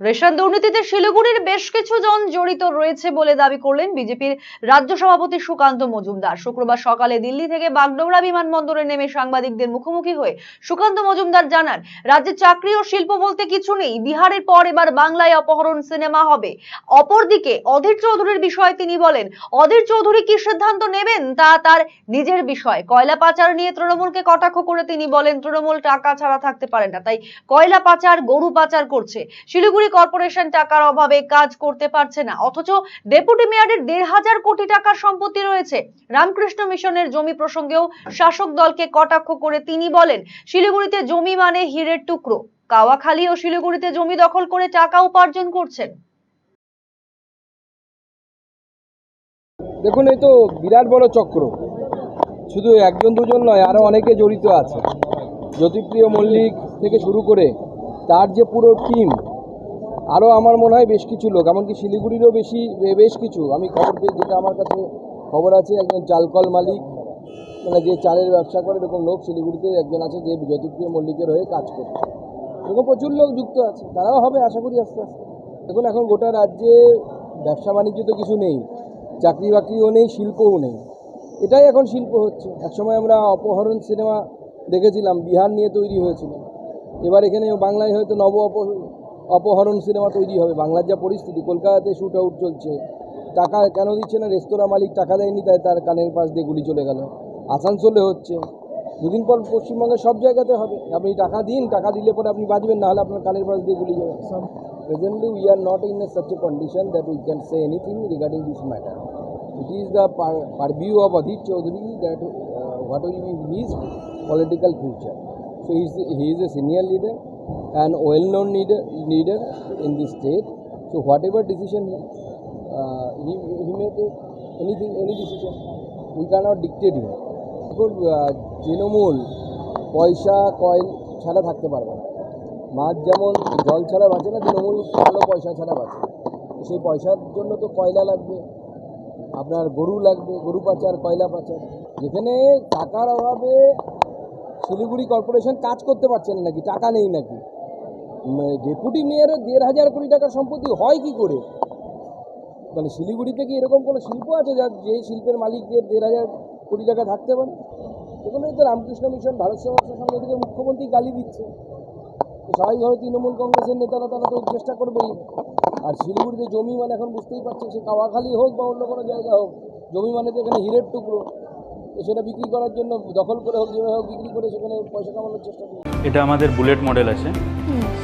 Ration দুর্নীতিতে শিলিগুড়ির বেশ কিছু জন জড়িত রয়েছে বলে দাবি করলেন বিজেপির রাজ্য সভাপতি সুকান্ত মজুমদার। শুক্রবার সকালে দিল্লি থেকে বাগডোগরা বিমানবন্দরে নেমে সাংবাদিকদের মুখোমুখি হয়ে সুকান্ত মজুমদার জানান, রাজ্যে চাকরি ও শিল্প বলতে কিছু নেই। বিহারের পর এবার বাংলায় অপহরণ সিনেমা হবে। অপরদিকে অধীর চৌধুরীর বিষয়ে তিনি বলেন, অধীর চৌধুরী কি সিদ্ধান্ত নেবেন তা তার নিজের বিষয়। কয়লা পাচার নিয়ে তৃণমূলকে কটাক্ষ করে তিনি বলেন, তৃণমূল টাকা ছাড়া থাকতে পারে না। তাই কয়লা পাচার, গরু পাচার করছে। শিলিগুড়ি কর্পোরেশন টাকার অভাবে কাজ করতে পারছে না। অথচ ডেপুটি মেয়রের দেড় হাজার কোটি টাকার সম্পত্তি রয়েছে। রামকৃষ্ণ মিশনের জমি প্রসঙ্গেও শাসক দলকে কটাক্ষ করে তিনি বলেন, শিলিগুড়িতে জমি মানে হীরের টুকরো। কাওয়াখালী ও শিলিগুড়িতে জমি দখল করে টাকা উপার্জন করছেন। দেখুন, এই তো বিরাট বড় চক্র। শুধু একজন দুজন নয় আরও অনেকে জড়িত আছে। জ্যোতিপ্রিয় মল্লিক থেকে শুরু করে তার যে পুরো টিম আরও আমার মনে হয় বেশ কিছু লোক, এমনকি শিলিগুড়িরও বেশি বেশ কিছু। আমি খবর পেয়ে, যেটা আমার কাছে খবর আছে, একজন চালকল মালিক মানে যে চালের ব্যবসা করে, এরকম লোক শিলিগুড়িতে একজন আছে যে জ্যোতিপ্রিয় মল্লিকের হয়ে কাজ করে এরকম প্রচুর লোক যুক্ত আছে, তারাও হবে, আশা করি আস্তে আস্তে। দেখুন, এখন গোটা রাজ্যে ব্যবসা বাণিজ্য তো কিছু নেই, চাকরি বাকরিও নেই, শিল্পও নেই। এটাই এখন শিল্প হচ্ছে। একসময় আমরা অপহরণ সিনেমা দেখেছিলাম, বিহার নিয়ে তৈরি হয়েছিল। এবার এখানে বাংলায় হয়তো নব অপ অপহরণ সিনেমা তৈরি হবে। বাংলার যা পরিস্থিতি কলকাতাতে শ্যুট আউট চলছে। টাকা কেন দিচ্ছে না? রেস্তোরাঁ মালিক টাকা দেয়নি তাই তার কানের পাশ দিয়ে গুলি চলে গেল। আসানসোলে হচ্ছে। দুদিন পর পশ্চিমবঙ্গের সব জায়গাতে হবে। আপনি টাকা দিন টাকা দিলে পরে আপনি বাঁচবেন না হলে আপনার কানের পাশ দিয়ে গুলি যাবে। Presently we are not in such a condition that we can say anything regarding this matter. It is the pur- purview of Adit Chaudhary that uh, what will be his political future. So he is, he is a senior leader. And well-known leader, leader in this state. So whatever decision uh, he, he may take, anything, any decision, we cannot dictate him. দেখুন তৃণমূল পয়সা coin ছাড়া থাকতে পারবে না। মাছ যেমন জল ছাড়া বাঁচে না তৃণমূল ভালো পয়সা ছাড়া বাঁচে। সেই পয়সার জন্য তো কয়লা লাগবে। আপনার গরু লাগবে গরু পাচার কয়লা পাচার। যেখানে টাকার অভাবে শিলিগুড়ি কর্পোরেশন কাজ করতে পারছে না নাকি টাকা নেই নাকি। ডেপুটি মেয়রের দেড় হাজার কোটি টাকার সম্পত্তি হয় কি করে? মানে শিলিগুড়িতে কি এরকম কোনো শিল্প আছে যার যে শিল্পের মালিকদের দেড় হাজার কোটি টাকা থাকতে পারে? এখানে তো রামকৃষ্ণ মিশন ভারত সেবাশ্রম সঙ্গে থেকে মুখ্যমন্ত্রী গালি দিচ্ছে। তো স্বাভাবিকভাবে তৃণমূল কংগ্রেসের নেতারা তারা তো চেষ্টা করবেই। আর শিলিগুড়িতে জমি মানে এখন বুঝতেই পারছেন সে কাওয়াখালী হোক বা অন্য কোনো জায়গা হোক জমি মানে তো এখানে হিরের টুকরো। তো সেটা বিক্রি করার জন্য দখল করে হোক যেভাবে হোক বিক্রি করে সেখানে পয়সা কামানোর চেষ্টা করবে এটা আমাদের বুলেট মডেল আছে।